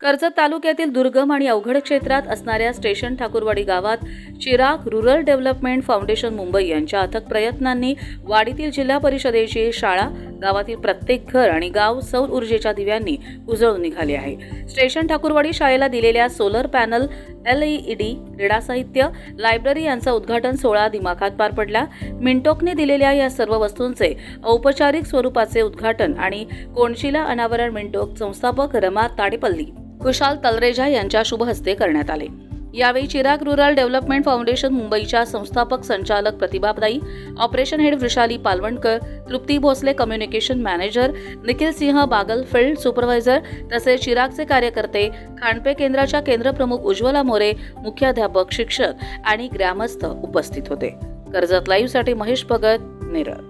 कर्जत तालुक्यातील दुर्गम आणि अवघड क्षेत्रात असणाऱ्या स्टेशन ठाकूरवाडी गावात Chirag rural development foundation Mumbai यांच्या अथक प्रयत्नांनी वाडीतील जिल्हा परिषदेची शाळा गावातील प्रत्येक घर आणि गाव सौर ऊर्जेच्या दिव्यांनी उजळून निघाले आहे. स्टेशन ठाकूरवाडी शाळेला दिलेल्या solar panel L E D क्रीडा साहित्य लायब्ररी यांचा उद्घाटन सोहळा दिमाखात पार पडला. मिंटोकने दिलेल्या या सर्व वस्तूंचे औपचारिक स्वरूपाचे उद्घाटन आणि कोणशिला अनावरण मिंटोक संस्थापक रमा ताडेपल्ली कुशाल तलरेजा यांच्या शुभ हस्ते करण्यात आले. यावेळी चिराग रुरल डेव्हलपमेंट फाउंडेशन मुंबईच्या संस्थापक संचालक Pratibhadai operation head Vrushali Palvankar Trupti Bhosale communication manager Nikhil Singh Bagal field supervisor तसेच चिरागचे कार्यकर्ते खांडपे केंद्राच्या केंद्रप्रमुख उज्ज्वला मोरे मुख्याध्यापक शिक्षक आणि ग्रामस्थ उपस्थित होते. कर्जत लाईव्हसाठी महेश भगत नेरळ.